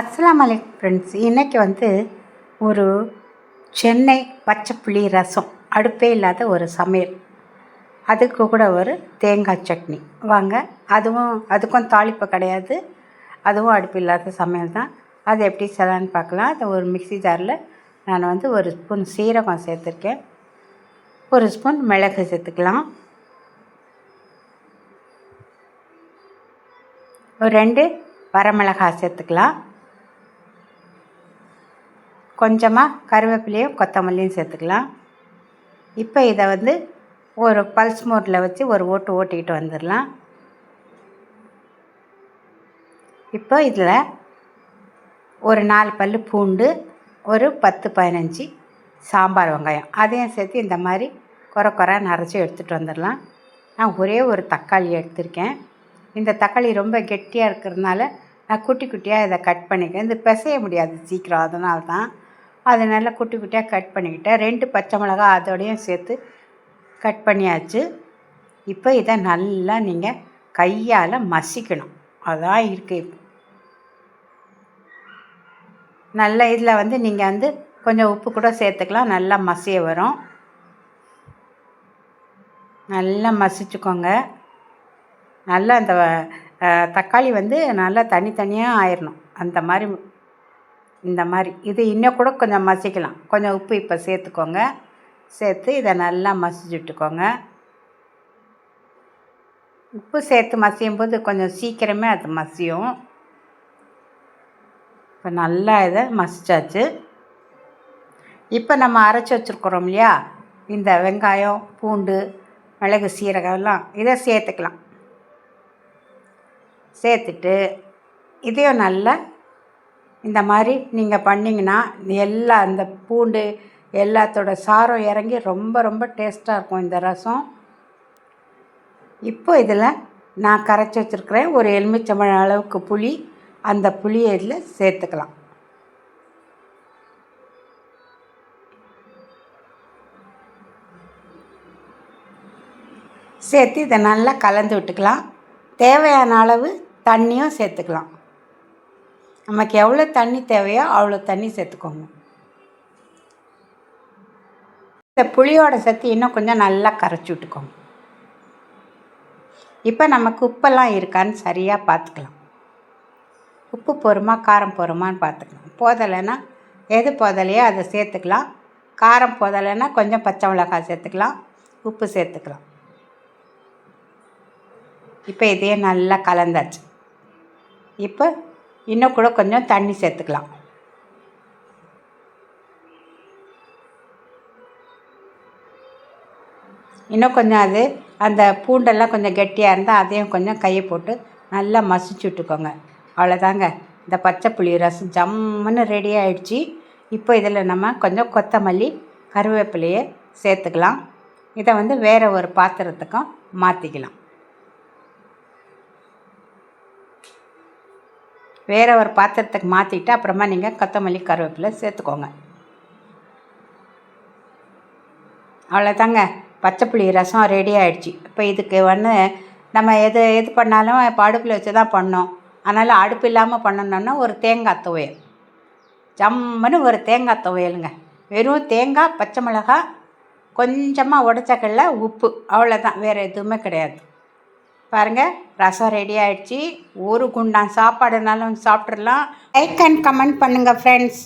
அஸ்லாம் அலைக்கும் ஃப்ரெண்ட்ஸ் இன்றைக்கி வந்து ஒரு சென்னை பச்சை புளி ரசம் அடுப்பே இல்லாத ஒரு சமையல். அதுக்கு கூட ஒரு தேங்காய் சட்னி. வாங்க அதுவும் அதுக்கும் தாளிப்பு கிடையாது. அதுவும் அடுப்பு இல்லாத சமையல் தான். அது எப்படி செய்யலான்னு பார்க்கலாம். அதை ஒரு மிக்சி ஜாரில் நான் வந்து ஒரு ஸ்பூன் சீரகம் சேர்த்துருக்கேன். ஒரு ஸ்பூன் மிளகு சேர்த்துக்கலாம். ஒரு ரெண்டு வரமிளகாய் சேர்த்துக்கலாம். கொஞ்சமாக கருவேப்பிலையும் கொத்தமல்லியும் சேர்த்துக்கலாம். இப்போ இதை வந்து ஒரு பல்ஸ் மோட்டில் வச்சு ஒரு ஓட்டு ஓட்டிக்கிட்டு வந்துடலாம் இப்போ இதில் ஒரு நாலு பல் பூண்டு ஒரு பத்து பதினஞ்சு சாம்பார் வெங்காயம். அதையும் சேர்த்து இந்த மாதிரி குறை குறை நரைச்சி எடுத்துகிட்டு வந்துடலாம் நான் ஒரே ஒரு தக்காளி எடுத்திருக்கேன். இந்த தக்காளி ரொம்ப கெட்டியாக இருக்கிறதுனால நான் குட்டி குட்டியாக இதை கட் பண்ணிக்கிறேன். இது பிசைய முடியாது சீக்கிரம் அதனால தான் அதை நல்லா குட்டி குட்டியாக கட் பண்ணிக்கிட்டேன் ரெண்டு பச்சை மிளகா அதோடையும் சேர்த்து கட் பண்ணியாச்சு. இப்போ இதை நல்லா நீங்கள் கையால் மசிக்கணும். அதான் இருக்குது இப்போ. நல்ல இதில் வந்து நீங்கள் வந்து கொஞ்சம் உப்பு கூட சேர்த்துக்கலாம். நல்லா மசிய வரும். நல்லா மசிச்சுக்கோங்க. நல்லா அந்த தக்காளி வந்து நல்லா தனித்தனியாக ஆயிடணும் அந்த மாதிரி இந்த மாதிரி. இது இன்னும் கூட கொஞ்சம் மசிக்கலாம். கொஞ்சம் உப்பு இப்போ சேர்த்துக்கோங்க. சேர்த்து இதை நல்லா மசிச்சு விட்டுக்கோங்க. உப்பு சேர்த்து மசியும் போது கொஞ்சம் சீக்கிரமே அது மசியும். இப்போ நல்லா இதை மசிச்சாச்சு. இப்போ நம்ம அரைச்சி வச்சுருக்குறோம் இல்லையா? இந்த வெங்காயம் பூண்டு மிளகு சீரகம் எல்லாம் இதை சேர்த்துக்கலாம். சேர்த்துட்டு இதையும் நல்லா இந்த மாதிரி நீங்கள் பண்ணிங்கன்னா எல்லா அந்த பூண்டு எல்லாத்தோட சாரம் இறங்கி ரொம்ப ரொம்ப டேஸ்ட்டாக இருக்கும் இந்த ரசம். இப்போ இதில் நான் கரைச்சி வச்சுருக்கிறேன் ஒரு எலுமிச்சம்பழம் அளவுக்கு புளி. அந்த புளியை இதில் சேர்த்துக்கலாம். சேர்த்து இதை நல்லா கலந்து விட்டுக்கலாம். தேவையான அளவு தண்ணியும் சேர்த்துக்கலாம். நமக்கு எவ்வளோ தண்ணி தேவையோ அவ்வளோ தண்ணி சேர்த்துக்கோங்க. இந்த புளியோட சேர்த்து இன்னும் கொஞ்சம் நல்லா கரைச்சி விட்டுக்கோங்க. இப்போ நமக்கு உப்பெல்லாம் இருக்கான்னு சரியாக பார்த்துக்கலாம். உப்பு போருமா காரம் போருமான்னு பார்த்துக்கலாம். போதலைன்னா எது போதலையோ அதை சேர்த்துக்கலாம். காரம் போதலைன்னா கொஞ்சம் பச்சை மிளகாய் சேர்த்துக்கலாம். உப்பு சேர்த்துக்கலாம். இப்போ இதையே நல்லா கலந்தாச்சு. இப்போ இன்னும் கூட கொஞ்சம் தண்ணி சேர்த்துக்கலாம். இன்னும் கொஞ்சம் அது அந்த பூண்டெல்லாம் கொஞ்சம் கெட்டியாக இருந்தால் அதையும் கொஞ்சம் கையை போட்டு நல்லா மசிச்சு விட்டுக்கோங்க. அவ்வளோதாங்க. இந்த பச்சை புளி ரசம் ஜம்முன்னு ரெடி ஆகிடுச்சி இப்போ இதில் நம்ம கொஞ்சம் கொத்தமல்லி கருவேப்பிலையை சேர்த்துக்கலாம். இதை வந்து வேறு ஒரு பாத்திரத்துக்கும் மாற்றிக்கலாம் வேறு ஒரு பாத்திரத்துக்கு மாற்றிட்டு அப்புறமா நீங்கள் கொத்தமல்லி கருவேப்பிலை சேர்த்துக்கோங்க. அவ்வளோதாங்க பச்சைப்புளி ரசம் ரெடி ஆகிடுச்சு இப்போ இதுக்கு வந்து நம்ம எது எது பண்ணாலும் இப்போ அடுப்பில் வச்சு தான் பண்ணோம். அதனால் அடுப்பு இல்லாமல் பண்ணணுன்னா ஒரு தேங்காய் துவையல். ஜம்முன்னு ஒரு தேங்காய் துவையலுங்க. வெறும் தேங்காய் பச்சை மிளகாய் கொஞ்சமாக உடச்சக்கல்ல உப்பு. அவ்வளோதான் வேறு எதுவுமே கிடையாது. பாருங்கள் ரசம் ரெடி ஆயிடுச்சு. ஒரு குண்டான் சாப்பாடுனாலும் சாப்பிட்றலாம் லைக் அண்ட் கமெண்ட் பண்ணுங்கள் ஃப்ரெண்ட்ஸ்